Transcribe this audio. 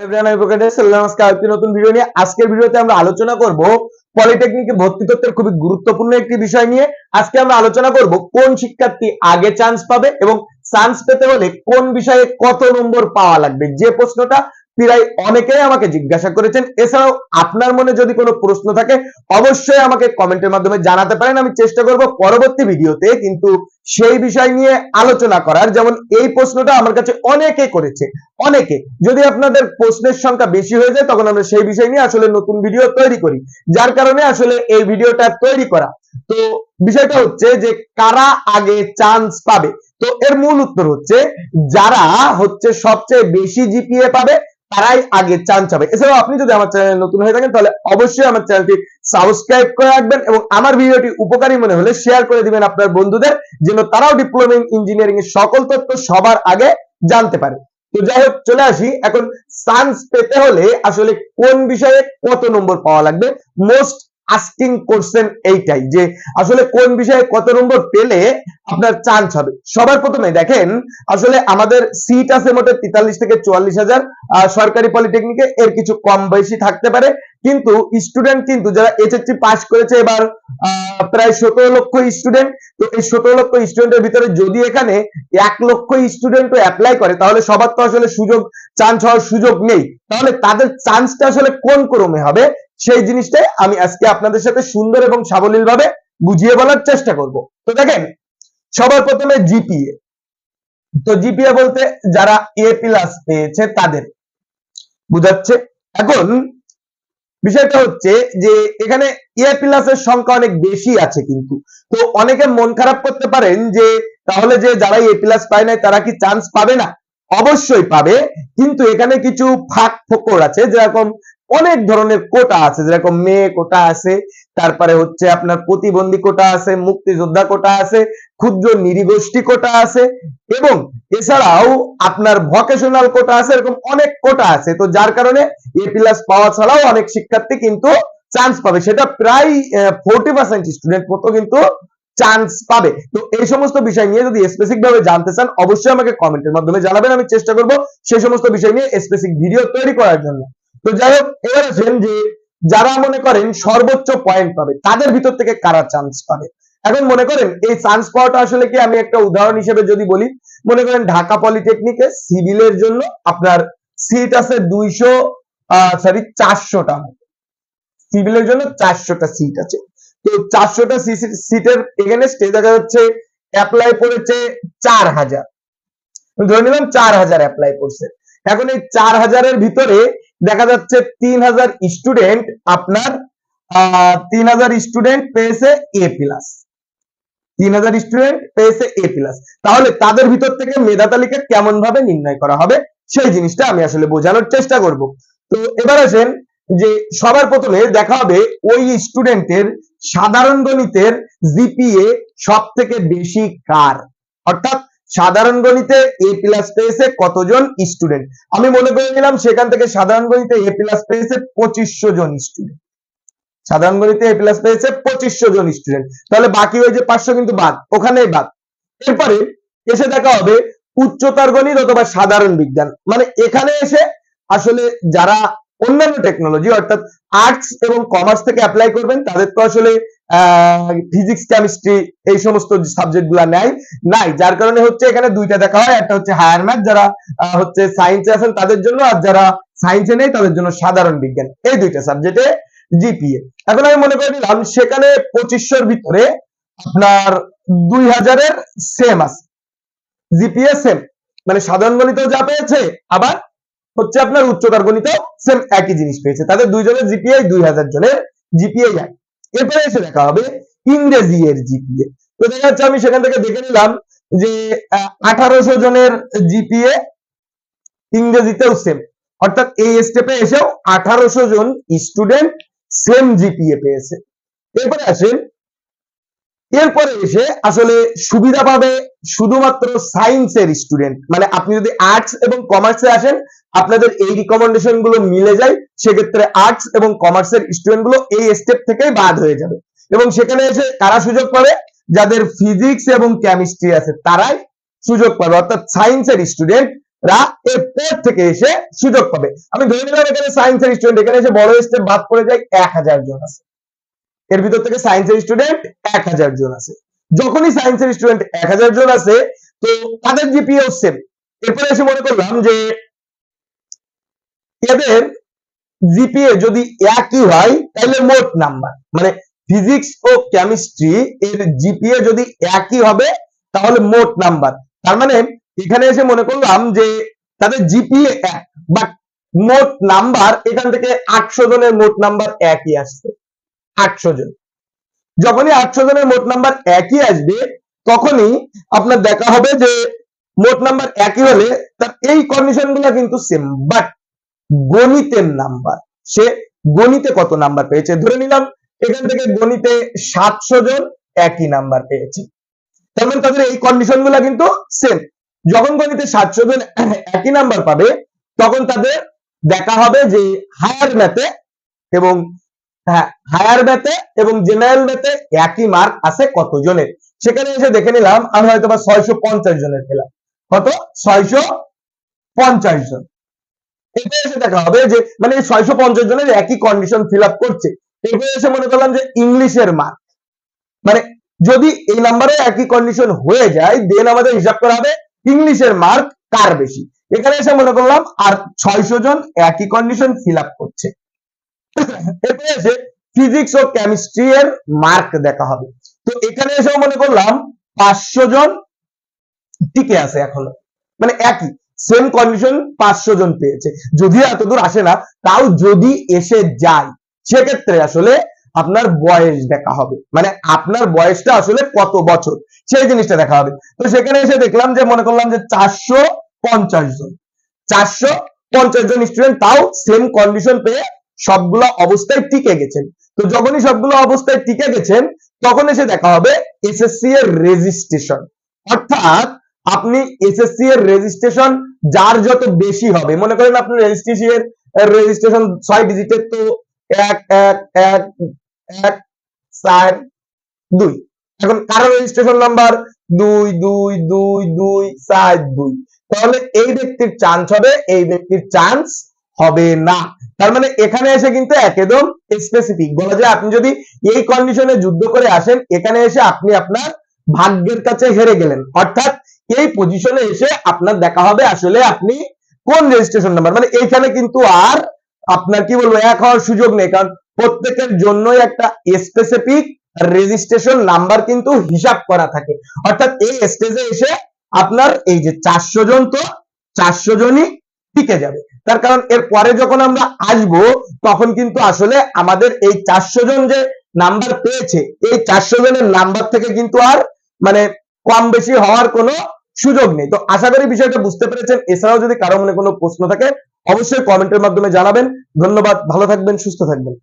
Video আমরা আলোচনা করব পলিটেকনিকে ভর্তি খুবই গুরুত্বপূর্ণ একটি বিষয় নিয়ে। আজকে আমরা আলোচনা করব কোন শিক্ষার্থী আগে চান্স পাবে এবং চান্স পেতে হলে কোন বিষয়ে কত নম্বর পাওয়া লাগবে? যে প্রশ্নটা প্রায় অনেকেই আমাকে জিজ্ঞাসা করেছেন। এছাড়াও আপনার মনে যদি কোনো প্রশ্ন থাকে, অবশ্যই আমাকে কমেন্টের মাধ্যমে জানাতে পারেন। আমি চেষ্টা করব পরবর্তী ভিডিওতে কিন্তু সেই বিষয় নিয়ে আলোচনা করার। যেমন এই প্রশ্নটা আমার কাছে অনেকে করেছে। অনেকে। যদি আপনাদের প্রশ্নের সংখ্যা বেশি হয়ে যায়, তখন আমরা সেই বিষয় নিয়ে আসলে নতুন ভিডিও তৈরি করি। যার কারণে আসলে এই ভিডিওটা তৈরি করা। তো বিষয়টা হচ্ছে যে, কারা আগে চান্স পাবে? তো এর মূল উত্তর হচ্ছে, যারা হচ্ছে সবচেয়ে বেশি জিপিএ পাবে তারাই আগে চান্স পাবে এছাড়াও আপনি যদি আমার চ্যানেল নতুন হয়ে থাকেন, তাহলে অবশ্যই আমার চ্যানেলটি সাবস্ক্রাইব করে রাখবেন এবং আমার ভিডিওটি উপকারী মনে হলে শেয়ার করে দিবেন আপনার বন্ধুদের, যেন তারাও ডিপ্লোমা ইঞ্জিনিয়ারিং এর সকল তথ্য সবার আগে জানতে পারে। তো যাই হোক, চলে আসি। এখন চান্স পেতে হলে আসলে কোন বিষয়ে কত নম্বর পাওয়া লাগবে? মোস্ট আস্কিং কোশ্চেন এইটাই যে আসলে কোন বিষয়ে কত নম্বর পেলে আপনার চান্স হবে। সবার প্রথমে দেখেন, আসলে আমাদের সিট আছে মোটে তেতাল্লিশ থেকে চুয়াল্লিশ হাজার সরকারি পলিটেকনিকে এর কিছু কম বেশি থাকতে পারে। কিন্তু স্টুডেন্ট কিন্তু যারা এইচএসসি পাস করেছে এবার প্রায় সতেরো লক্ষ স্টুডেন্ট তো এই সতেরো লক্ষ স্টুডেন্টের ভিতরে যদি এখানে এক লক্ষ স্টুডেন্টও অ্যাপ্লাই করে, তাহলে সবার তো আসলে সুযোগ চান্স হওয়ার সুযোগ নেই। তাহলে তাদের চান্সটা আসলে কোন ক্রমে হবে? সেই জিনিসটাই আমি আজকে আপনাদের সাথে সুন্দর এবং সাবলীল ভাবে বুঝিয়ে বলার চেষ্টা করব। তো দেখেন, সবার প্রথমে জিপিএ তো জিপিএ বলতে যারা এ প্লাস পেয়েছে তাদের। বুঝাচ্ছে? এখন বিষয়টা হচ্ছে যে এখানে এ প্লাস এর সংখ্যা অনেক বেশি আছে কিন্তু। তো অনেকে মন খারাপ করতে পারেন যে তাহলে যে যারা এ প্লাস পায় নাই তারা কি চান্স পাবে না? অবশ্যই পাবে। কিন্তু এখানে কিছু ফাঁক ফোকর আছে, যেরকম অনেক ধরনের কোটা আছে, যেরকম মেয়ে কোটা আছে, তারপরে হচ্ছে আপনার প্রতিবন্ধী কোটা আছে, মুক্তিযোদ্ধা কোটা আছে, ক্ষুদ্র নিরীগোষ্ঠী কোটা আছে, এবং এছাড়াও আপনার ভকেশনাল কোটা আছে, এরকম অনেক কোটা আছে। তো যার কারণে এ প্লাস পাওয়া ছাড়াও অনেক শিক্ষার্থী কিন্তু চান্স পাবে। সেটা প্রায় ফোরটি পার্সেন্ট স্টুডেন্ট মতো কিন্তু চান্স পাবে। তো এই সমস্ত বিষয় নিয়ে যদি স্পেসিফিক ভাবে জানতে চান, অবশ্যই আমাকে কমেন্টের মাধ্যমে জানাবেন। আমি চেষ্টা করব সেই সমস্ত বিষয় নিয়ে স্পেসিফিক ভিডিও তৈরি করার জন্য। তো যাই হোক, এবার আসেন যে যারা মনে করেন সর্বোচ্চ পয়েন্ট পাবে, তাদের ভিতর থেকে কারা চান্স পাবে? এখন মনে করেন এই চান্স পাওয়াটা আসলে কি? আমি একটা উদাহরণ হিসেবে যদি বলি, মনে করেন ঢাকা পলিটেকনিকে সিভিলের জন্য আপনার সিট আছে দুইশো সরি চারশোটা সিভিলের জন্য চারশোটা সিট আছে। তো চারশোটা সিটের এগেনস্টে দেখা যাচ্ছে অ্যাপ্লাই করেছে চার হাজার। ধরে নিলাম চার হাজার অ্যাপ্লাই করছে। এখন এই চার হাজারের ভিতরে দেখা যাচ্ছে তিন হাজার স্টুডেন্ট আপনার তিন হাজার স্টুডেন্ট পেয়েছে এ প্লাস তিন হাজার স্টুডেন্ট পেয়েছে এ প্লাস তাহলে তাদের ভিতর থেকে মেধা তালিকা কেমন ভাবে নির্ণয় করা হবে, সেই জিনিসটা আমি আসলে বোঝানোর চেষ্টা করব। তো এবার আসেন যে সবার প্রথমে দেখা হবে ওই স্টুডেন্টের সাধারণ গণিতের জিপিএ সব থেকে বেশি কার। অর্থাৎ সাধারণ গণিতে এ প্লাস পেয়েছে কতজন স্টুডেন্ট আমি মনে করে নিলাম সেখান থেকে সাধারণ গণিতে এ প্লাস পেয়েছে পঁচিশশো জন স্টুডেন্ট সাধারণ গণিতে এ প্লাস পেয়েছে পঁচিশশো জন স্টুডেন্ট তাহলে বাকি ওই যে পাঁচশো কিন্তু বাদ, ওখানেই বাদ। এরপরে এসে দেখা হবে উচ্চতর গণিত অথবা সাধারণ বিজ্ঞান। মানে এখানে এসে আসলে যারা অন্যান্য টেকনোলজি অর্থাৎ আর্টস এবং কমার্স থেকে অ্যাপ্লাই করবেন। তাদের তো আসলে ফিজিক্স কেমিস্ট্রি এই সমস্ত সাবজেক্টগুলা নেয়, নাই। যার কারণে হচ্ছে এখানে দুইটা দেখা হয়। একটা হচ্ছে হায়ার ম্যাথ যারা হচ্ছে সায়েন্সে আছেন তাদের জন্য, আর যারা সায়েন্সে নেই তাদের জন্য সাধারণ বিজ্ঞান। এই দুইটা সাবজেক্টে জিপিএ এখন আমি মনে করে নিলাম, সেখানে পঁচিশশোর ভিতরে আপনার দুই হাজারের সেম আছে। জিপিএ সেম মানে সাধারণ গণিতেও যা পেয়েছে, আবার হচ্ছে আপনার উচ্চতর গণিতেও সেম একই জিনিস পেয়েছে। তাদের দুইজনের জিপিএ দুই হাজার জনের জিপিএ যায় এরপরে এসে দেখা হবে ইংরেজি এর জিপিএ তো দেখা যাচ্ছে আমি সেখান থেকে দেখে নিলাম যে আঠারোশো জনের জিপিএ ইংরেজিতেও সেম অর্থাৎ এই স্টেপে এসেও আঠারোশো জন স্টুডেন্ট সেম জিপিএ পেয়েছে। এরপরে আসেন এরপরে এসে আসলে সুবিধা পাবে শুধুমাত্র সায়েন্সের স্টুডেন্ট মানে আপনি যদি আর্টস এবং কমার্সে আসেন, আপনাদের এই রিকমেন্ডেশনগুলো মিলে যায়, সেক্ষেত্রে আর্টস এবং কমার্সের স্টুডেন্টগুলো এই স্টেপ থেকেই বাদ হয়ে যাবে। এবং সেখানে এসে কারা সুযোগ পাবে? যাদের ফিজিক্স এবং কেমিস্ট্রি আছে, তারাই সুযোগ পাবে। অর্থাৎ সায়েন্সের স্টুডেন্ট থেকে এসে সুযোগ পাবে। আমি ধরে নিলাম এখানে সায়েন্সের স্টুডেন্ট এখানে এসে বড় স্টেপ বাদ পড়ে যায় এক হাজার জন আছে। এর ভিতর থেকে সায়েন্সের স্টুডেন্ট এক হাজার জন আছে। যখনই সায়েন্সের স্টুডেন্ট এক হাজার জন আছে, তো তাদের জিপিএও সেম এরপরে এসে মনে করলাম যে, এদের জিপিএ যদি একই হয় তাহলে মোট নাম্বার মানে ফিজিক্স ও কেমিস্ট্রি এর জিপিএ যদি একই হবে, তাহলে মোট নাম্বার তার মানে এখানে এসে মনে করলাম যে, তাদের জিপিএ এক বাট মোট নাম্বার এখান থেকে আটশো জনের মোট নাম্বার একই আসছে। আটশো জন। যখনই আটশো জনের মোট নাম্বার একই আসবে, তখনই আপনার দেখা হবে যে মোট নাম্বার একই হলে তার এই কন্ডিশনগুলো কিন্তু সেম বাট গণিতের নাম্বার সে গণিতে কত নাম্বার পেয়েছে? ধরে নিলাম, এখান থেকে গণিতে সাতশো জন একই নাম্বার পেয়েছে। তার মানে তাদের এই কন্ডিশনগুলা কিন্তু সেম যখন গণিতে সাতশো জন একই নাম্বার পাবে, তখন তাদের দেখা হবে যে হায়ার ম্যাথে এবং হায়ার ম্যাথে এবং জেনারেল ম্যাথে একই মার্ক আছে কত জনের সেখানে এসে দেখে নিলাম, আমি হয়তো বা ছয়শো পঞ্চাশ জনের পেলাম কত? ছয়শো পঞ্চাশ জন। এরপরে এসে দেখা হবে যে মানে ছয়শো পঞ্চাশ জনের একই কন্ডিশন ফিল আপ করছে। এরপরে এসে মনে করলাম যে ইংলিশের মার্ক মানে যদি এই নাম্বারে একই কন্ডিশন হয়ে যায় দেন আমাদের হিসাব করা হবে ইংলিশের মার্ক কার বেশি? এখানে এসে মনে করলাম আর ছয়শো জন একই কন্ডিশন ফিল আপ করছে। এরপরে এসে ফিজিক্স ও কেমিস্ট্রি এর মার্ক দেখা হবে। তো এখানে এসেও মনে করলাম পাঁচশো জন টিকে আছে এখনও। মানে একই সেম কন্ডিশন পাঁচশো জন পেয়েছে। যদিও এতদূর আসে না, তাও যদি এসে যায়, সেক্ষেত্রে আসলে আপনার বয়স দেখা হবে। মানে আপনার বয়সটা আসলে কত বছর, সেই জিনিসটা দেখা হবে। তো সেখানে এসে দেখলাম যে, মনে করলাম যে চারশো পঞ্চাশ জন। চারশো পঞ্চাশ জন স্টুডেন্ট তাও সেম কন্ডিশন পেয়ে সবগুলো অবস্থায় টিকে গেছেন। তো যখনই সবগুলো অবস্থায় টিকে গেছেন তখন এসে দেখা হবে এসএসসি এর রেজিস্ট্রেশন অর্থাৎ আপনি এসএসসি এর রেজিস্ট্রেশন যার যত বেশি হবে, মনে করেন আপনার রেজিস্ট্রেশন এর রেজিস্ট্রেশন ছয় ডিজিটের তো এক এক এক এক, চার, দুই। এখন কারও রেজিস্ট্রেশন নাম্বার দুই দুই দুই দুই, চার, দুই। তাহলে এই ব্যক্তির চান্স হবে, এই ব্যক্তির চান্স হবে না। তার মানে এখানে এসে কিন্তু একদম স্পেসিফিক বলা যায় আপনি যদি এই কন্ডিশনে যুদ্ধ করে আসেন, এখানে এসে আপনি আপনার ভাগ্যের কাছে হেরে গেলেন। অর্থাৎ এই পজিশনে এসে আপনার দেখা হবে আসলে আপনি কোন রেজিস্ট্রেশন নাম্বার মানে এইখানে কিন্তু আর আপনার কি বলব, এক হওয়ার সুযোগ নেই। কারণ প্রত্যেকের জন্যই একটা স্পেসিফিক রেজিস্ট্রেশন নাম্বার কিন্তু হিসাব করা থাকে। অর্থাৎ এই স্টেজে এসে আপনার এই যে চারশো জন তো, চারশো জনই টিকে যাবে। তার কারণ এর পরে যখন আমরা আসব, তখন কিন্তু আসলে আমাদের এই চারশো জন যে নাম্বার পেয়েছে, এই চারশো জনের নাম্বার থেকে কিন্তু আর মানে কম বেশি হওয়ার কোনো সুযোগ নেই। তো আশা করি বিষয়টা বুঝতে পেরেছেন। এছাড়াও যদি কারও মনে কোনো প্রশ্ন থাকে, অবশ্যই কমেন্টের মাধ্যমে জানাবেন। ধন্যবাদ। ভালো থাকবেন, সুস্থ থাকবেন।